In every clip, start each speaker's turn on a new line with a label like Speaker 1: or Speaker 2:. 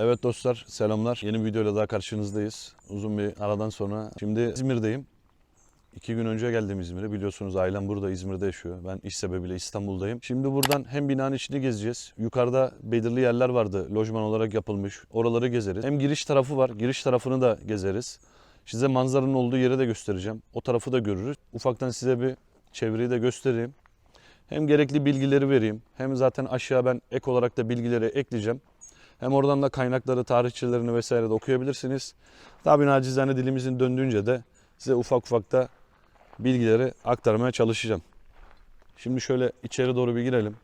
Speaker 1: Evet dostlar selamlar. Yeni bir videoyla daha karşınızdayız. Uzun bir aradan sonra. Şimdi İzmir'deyim. İki gün önce geldim İzmir'e. Biliyorsunuz ailem burada İzmir'de yaşıyor. Ben iş sebebiyle İstanbul'dayım. Şimdi buradan hem binanın içini gezeceğiz. Yukarıda belirli yerler vardı. Lojman olarak yapılmış. Oraları gezeriz. Hem giriş tarafı var. Giriş tarafını da gezeriz. Size manzaranın olduğu yeri de göstereceğim. O tarafı da görürüz. Ufaktan size bir çevreyi de göstereyim. Hem gerekli bilgileri vereyim. Hem zaten aşağı ben ek olarak da bilgileri ekleyeceğim. Hem oradan da kaynakları, tarihçelerini vesaire de okuyabilirsiniz. Tabii nacizane dilimizin döndüğünce de size ufak ufak da bilgileri aktarmaya çalışacağım. Şimdi şöyle içeri doğru bir girelim.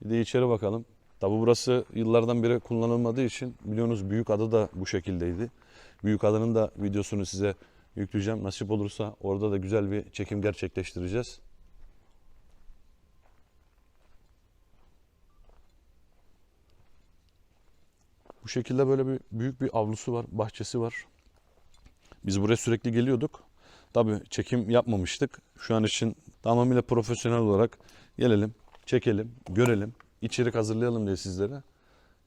Speaker 1: Bir de içeri bakalım. Tabi burası yıllardan beri kullanılmadığı için biliyorsunuz Büyük Adı da bu şekildeydi. Büyük Adı'nın da videosunu size yükleyeceğim. Nasip olursa orada da güzel bir çekim gerçekleştireceğiz. Bu şekilde böyle bir büyük bir avlusu var, bahçesi var. Biz buraya sürekli geliyorduk. Tabii çekim yapmamıştık. Şu an için tamamıyla profesyonel olarak gelelim, çekelim, görelim, içerik hazırlayalım diye sizlere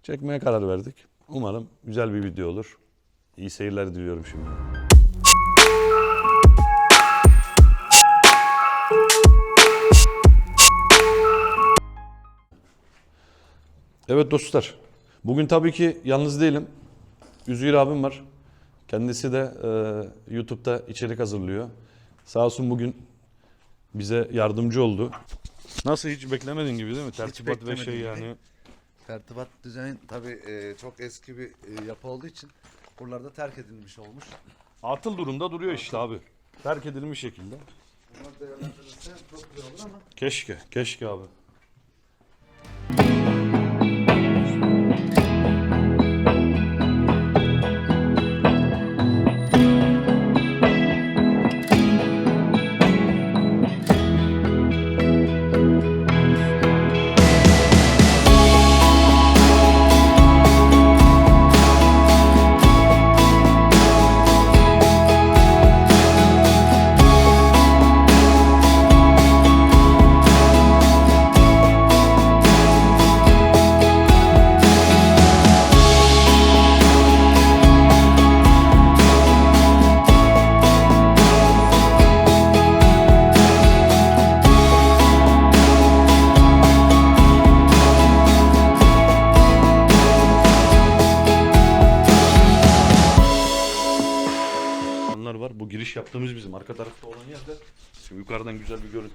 Speaker 1: çekmeye karar verdik. Umarım güzel bir video olur. İyi seyirler diliyorum şimdi. Evet dostlar. Bugün tabii ki yalnız değilim. Üzgür abim var. Kendisi de e, YouTube'da içerik hazırlıyor. Sağ olsun bugün bize yardımcı oldu. Nasıl hiç beklemediğin gibi değil mi? Tertibat ve şey
Speaker 2: beklemedim
Speaker 1: yani.
Speaker 2: Tertibat düzenin tabii e, çok eski bir e, yapı olduğu için buralarda terk edilmiş olmuş.
Speaker 1: Atıl durumda duruyor işte abi. Terk edilmiş şekilde.
Speaker 2: Bunlar değerlendirilirse çok güzel olur ama
Speaker 1: Keşke, keşke abi.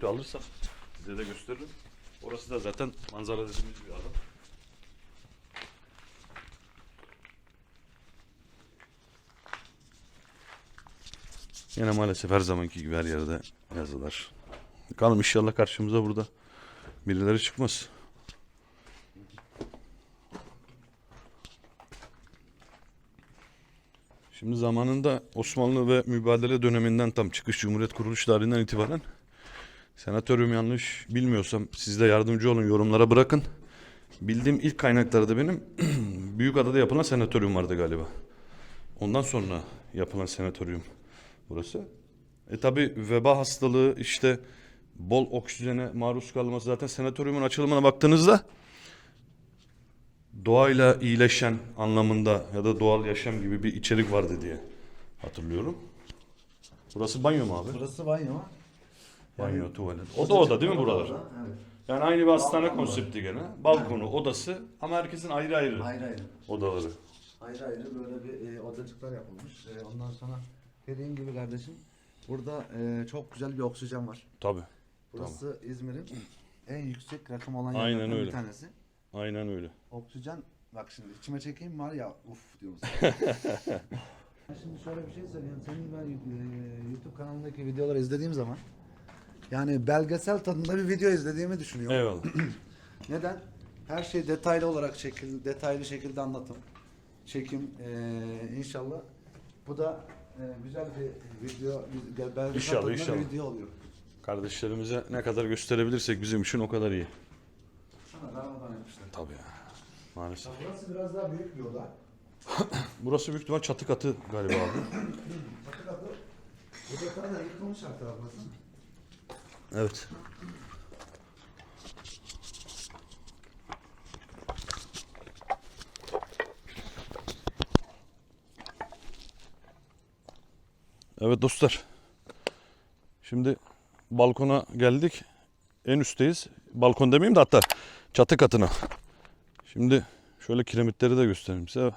Speaker 1: Görüntü alırsam size de gösteririm. Orası da zaten manzara dediğimiz bir alan. Yine maalesef her zamanki gibi her yerde yazılar. Bakalım inşallah karşımıza burada birileri çıkmaz. Şimdi zamanında Osmanlı ve mübadele döneminden tam çıkış Cumhuriyet kuruluş tarihinden itibaren senatörüm yanlış bilmiyorsam siz de yardımcı olun yorumlara bırakın. Bildiğim ilk kaynaklarda benim Büyükada'da yapılan senatoryum vardı galiba. Ondan sonra yapılan senatoryum burası. E tabi veba hastalığı işte bol oksijene maruz kalması zaten senatoryumun açılımına baktığınızda doğayla iyileşen anlamında ya da doğal yaşam gibi bir içerik vardı diye hatırlıyorum. Burası banyo mu abi?
Speaker 2: burası banyo.
Speaker 1: Banyo, tuvalet. O da oda değil mi buralar?
Speaker 2: Evet.
Speaker 1: Yani aynı bir hastane
Speaker 2: Balkon
Speaker 1: konsepti gene. Balkonu, odası ama herkesin ayrı ayrı
Speaker 2: Ayrı ayrı.
Speaker 1: odaları.
Speaker 2: Ayrı ayrı böyle bir e, odacıklar yapılmış. E, ondan sonra dediğin gibi kardeşim burada e, çok güzel bir oksijen var.
Speaker 1: Tabi.
Speaker 2: Burası İzmir'in en yüksek rakım olan yerlerden bir tanesi.
Speaker 1: Aynen öyle.
Speaker 2: Oksijen bak şimdi içime çekeyim var ya uf diyorum şimdi şöyle bir şey söyleyeyim. Senin ben e, YouTube kanalındaki videoları izlediğim zaman yani belgesel tadında bir video izlediğimi düşünüyorum.
Speaker 1: Eyvallah.
Speaker 2: Neden? Her şey detaylı olarak şekil, detaylı şekilde anlatım. Çekim e, inşallah. Bu da e, güzel bir video, bir belgesel
Speaker 1: İnşallah,
Speaker 2: tadında
Speaker 1: inşallah.
Speaker 2: bir video oluyor.
Speaker 1: Kardeşlerimize ne kadar gösterebilirsek bizim için o kadar iyi.
Speaker 2: Sana darmadan yapmışlar.
Speaker 1: Tabii ya. Maalesef.
Speaker 2: Burası biraz daha büyük bir oda.
Speaker 1: Burası büyük ihtimal çatı katı galiba abi.
Speaker 2: Çatı katı. Bu da yıkılmış her taraf baksana.
Speaker 1: Evet. Evet dostlar. Şimdi balkona geldik. En üstteyiz. Balkon demeyeyim de hatta çatı katına. Şimdi şöyle kiremitleri de göstereyim size.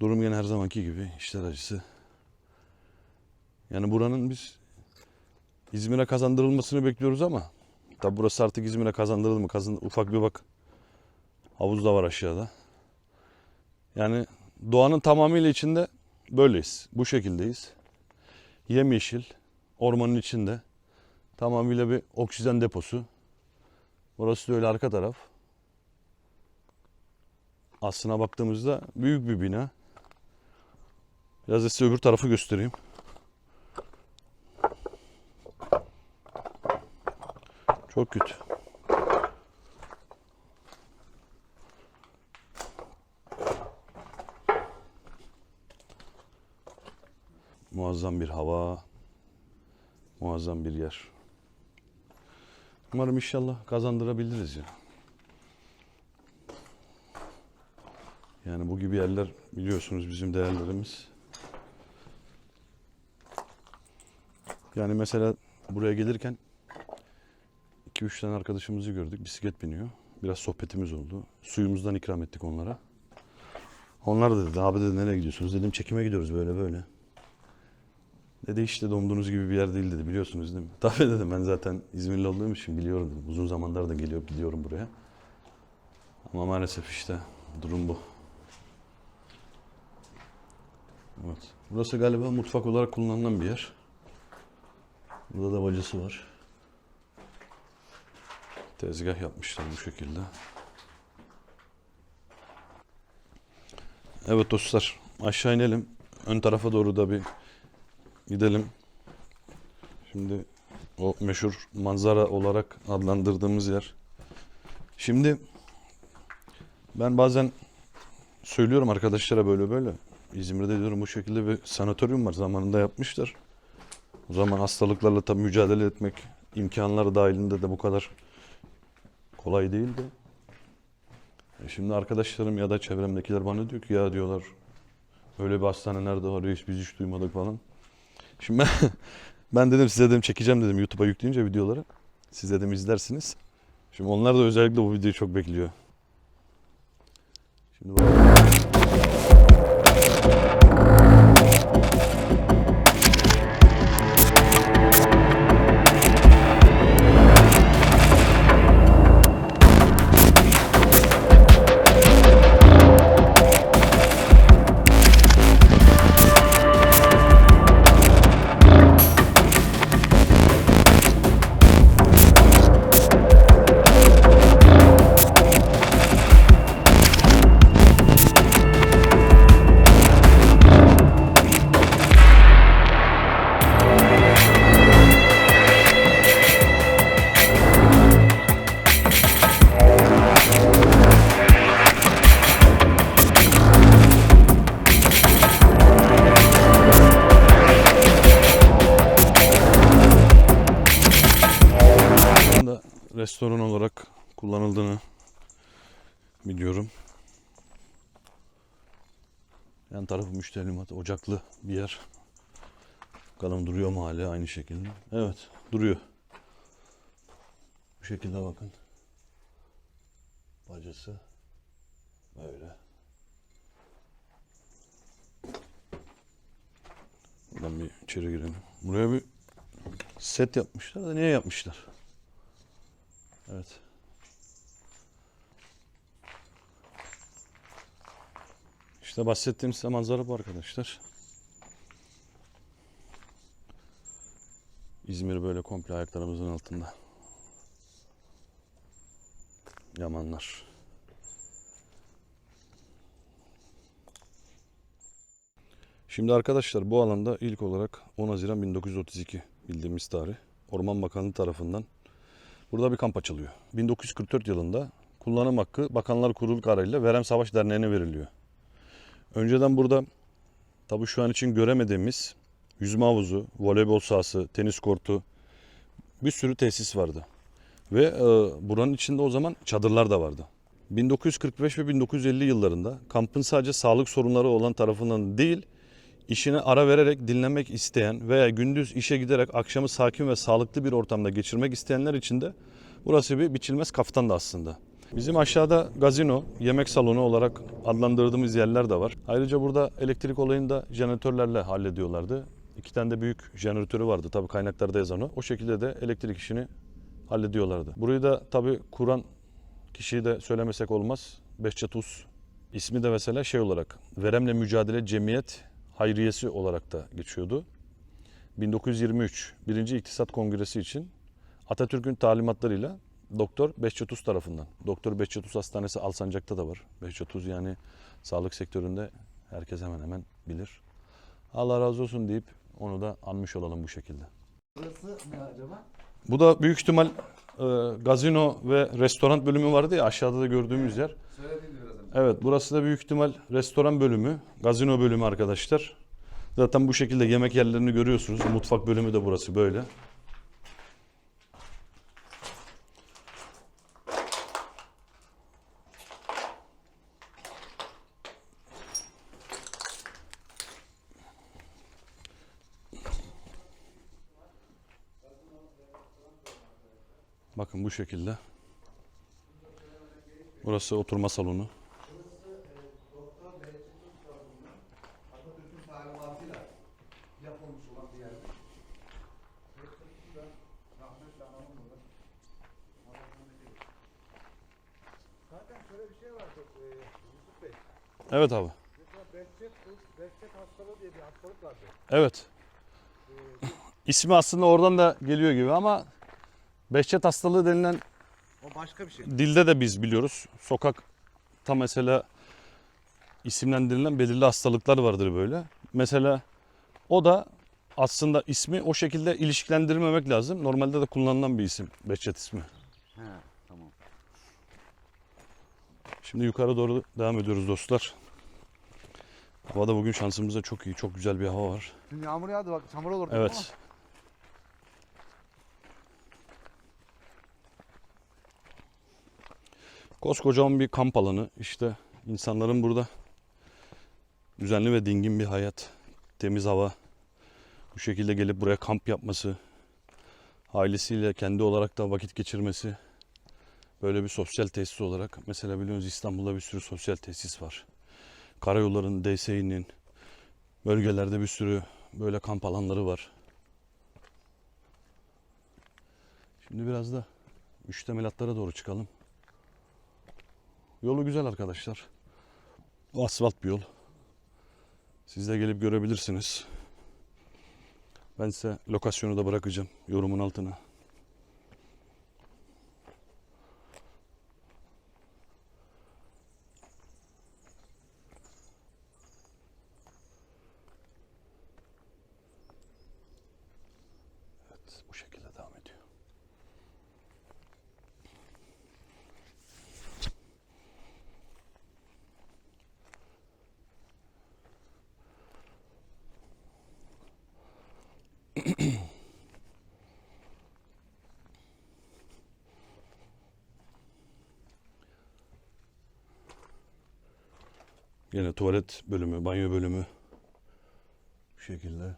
Speaker 1: Durum yine her zamanki gibi. İşler acısı. Yani buranın biz İzmir'e kazandırılmasını bekliyoruz ama tabi burası artık İzmir'e kazandırılır mı? Kazan, ufak bir bak. Havuz da var aşağıda. Yani doğanın tamamıyla içinde böyleyiz. Bu şekildeyiz. Yemyeşil, ormanın içinde. Tamamıyla bir oksijen deposu. Burası da öyle arka taraf. Aslına baktığımızda büyük bir bina. Biraz da size öbür tarafı göstereyim. Çok kötü. Muazzam bir hava, muazzam bir yer. Umarım inşallah kazandırabiliriz ya. Yani bu gibi yerler biliyorsunuz bizim değerlerimiz. Yani mesela buraya gelirken 2-3 tane arkadaşımızı gördük. Bisiklet biniyor. Biraz sohbetimiz oldu. Suyumuzdan ikram ettik onlara. Onlar da dedi abi dedi nereye gidiyorsunuz? Dedim çekime gidiyoruz böyle böyle. Dedi işte donduğunuz gibi bir yer değil dedi biliyorsunuz değil mi? Tabii dedim ben zaten İzmirli olduğum için biliyorum dedim. Uzun zamandır da geliyor gidiyorum buraya. Ama maalesef işte durum bu. Evet. Burası galiba mutfak olarak kullanılan bir yer. Burada da bacası var. Tezgah yapmışlar bu şekilde. Evet dostlar aşağı inelim. Ön tarafa doğru da bir gidelim. Şimdi o meşhur manzara olarak adlandırdığımız yer. Şimdi ben bazen söylüyorum arkadaşlara böyle böyle. İzmir'de diyorum bu şekilde bir sanatoryum var. Zamanında yapmışlar. O zaman hastalıklarla tabii mücadele etmek imkanları dahilinde de bu kadar kolay değildi. E şimdi arkadaşlarım ya da çevremdekiler bana diyor ki ya diyorlar öyle bir hastane nerede var hiç biz hiç duymadık falan. Şimdi ben, ben dedim size dedim çekeceğim dedim YouTube'a yükleyince videoları. Siz dedim izlersiniz. Şimdi onlar da özellikle bu videoyu çok bekliyor. Şimdi bak. Biliyorum. Yan tarafı müşterimat, ocaklı bir yer. Bakalım duruyor mu hala aynı şekilde. Evet, duruyor. Bu şekilde bakın. Bacası böyle. Buradan bir içeri girelim. Buraya bir set yapmışlar da niye yapmışlar? Evet. İşte bahsettiğim size manzara bu arkadaşlar. İzmir böyle komple ayaklarımızın altında. Yamanlar. Şimdi arkadaşlar bu alanda ilk olarak 10 Haziran 1932 bildiğimiz tarih Orman Bakanlığı tarafından Burada bir kamp açılıyor. 1944 yılında kullanım hakkı Bakanlar Kurulu kararıyla Verem Savaş Derneği'ne veriliyor. Önceden burada tabii şu an için göremediğimiz yüzme havuzu, voleybol sahası, tenis kortu bir sürü tesis vardı. Ve e, buranın içinde o zaman çadırlar da vardı. 1945 ve 1950 yıllarında kampın sadece sağlık sorunları olan tarafından değil, işine ara vererek dinlemek isteyen veya gündüz işe giderek akşamı sakin ve sağlıklı bir ortamda geçirmek isteyenler için de burası bir biçilmez kaftan da aslında. Bizim aşağıda gazino, yemek salonu olarak adlandırdığımız yerler de var. Ayrıca burada elektrik olayını da jeneratörlerle hallediyorlardı. İki tane de büyük jeneratörü vardı tabii kaynaklarda yazan o. O şekilde de elektrik işini hallediyorlardı. Burayı da tabii kuran kişiyi de söylemesek olmaz. Behçet Us ismi de mesela şey olarak Veremle Mücadele Cemiyet Hayriyesi olarak da geçiyordu. 1923 birinci İktisat Kongresi için Atatürk'ün talimatlarıyla Doktor Behçet Us tarafından. Doktor Behçet Us Hastanesi Alsancak'ta da var. Behçet Us yani sağlık sektöründe herkes hemen hemen bilir. Allah razı olsun deyip onu da anmış olalım bu şekilde.
Speaker 2: Burası ne acaba?
Speaker 1: Bu da büyük ihtimal e, gazino ve restoran bölümü vardı ya aşağıda da gördüğümüz yer.
Speaker 2: Söylediğiniz biraz önce.
Speaker 1: Evet burası da büyük ihtimal restoran bölümü, gazino bölümü arkadaşlar. Zaten bu şekilde yemek yerlerini görüyorsunuz. Mutfak bölümü de burası böyle. Bakın bu şekilde. Burası oturma salonu.
Speaker 2: Doktor Behçet Uz tarafından Atatürk'ün talimatıyla yapılmış olan bir yer. Behçet Uz da rahmetle anamın olur. Zaten şöyle bir şey var çok, e, Yusuf Bey.
Speaker 1: Evet abi.
Speaker 2: Mesela Behçet Uz, Behçet hastalığı diye bir hastalık vardı.
Speaker 1: Evet. İsmi aslında oradan da geliyor gibi ama Behçet hastalığı denilen
Speaker 2: O başka bir şey.
Speaker 1: dilde de biz biliyoruz. Sokakta mesela isimlendirilen belirli hastalıklar vardır böyle. Mesela o da aslında ismi o şekilde ilişkilendirmemek lazım. Normalde de kullanılan bir isim Behçet ismi.
Speaker 2: He, tamam.
Speaker 1: Şimdi yukarı doğru devam ediyoruz dostlar. Hava da bugün şansımıza çok iyi. Çok güzel bir hava var.
Speaker 2: Şimdi yağmur yağdı bak çamur olur.
Speaker 1: Evet. Koskocaman bir kamp alanı. İşte insanların burada düzenli ve dingin bir hayat, temiz hava, bu şekilde gelip buraya kamp yapması, ailesiyle kendi olarak da vakit geçirmesi, böyle bir sosyal tesis olarak. Mesela biliyorsunuz İstanbul'da bir sürü sosyal tesis var. Karayolların, DSİ'nin, bölgelerde bir sürü böyle kamp alanları var. Şimdi biraz da müştemilatlara doğru çıkalım. Yolu güzel arkadaşlar. Asfalt bir yol. Siz de gelip görebilirsiniz. Ben size lokasyonu da bırakacağım yorumun altına. Evet, bu şekilde devam ediyor. Yine tuvalet bölümü, banyo bölümü. Bu şekilde.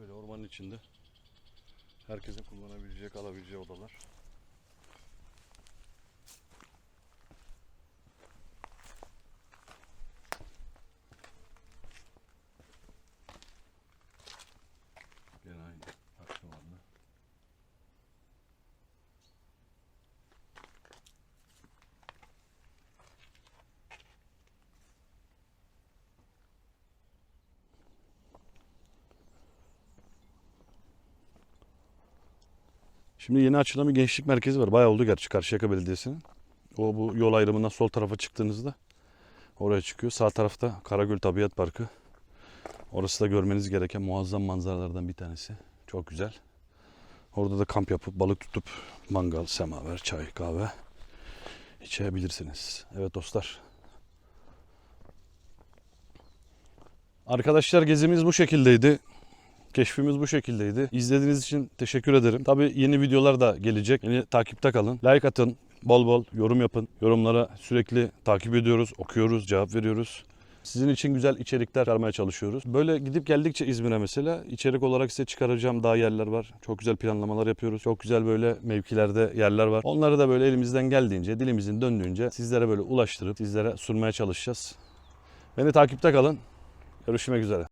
Speaker 1: Böyle ormanın içinde herkesin kullanabileceği, kalabileceği odalar. Gene aynı akşamında. Şimdi yeni açılan bir gençlik merkezi var. Bayağı oldu gerçi Karşıyaka Belediyesi'nin. O bu yol ayrımından sol tarafa çıktığınızda oraya çıkıyor. Sağ tarafta Karagöl Tabiat Parkı. Orası da görmeniz gereken muazzam manzaralardan bir tanesi. Çok güzel. Orada da kamp yapıp balık tutup mangal, semaver, çay, kahve içebilirsiniz. Evet dostlar. Arkadaşlar gezimiz bu şekildeydi. Keşfimiz bu şekildeydi. İzlediğiniz için teşekkür ederim. Tabii yeni videolar da gelecek. Yeni takipte kalın. Like atın. Bol bol yorum yapın. Yorumlara sürekli takip ediyoruz, okuyoruz, cevap veriyoruz. Sizin için güzel içerikler çıkarmaya çalışıyoruz. Böyle gidip geldikçe İzmir'e mesela içerik olarak size çıkaracağım daha yerler var. Çok güzel planlamalar yapıyoruz. Çok güzel böyle mevkilerde yerler var. Onları da böyle elimizden geldiğince, dilimizin döndüğünce sizlere böyle ulaştırıp sizlere sunmaya çalışacağız. Beni takipte kalın. Görüşmek üzere.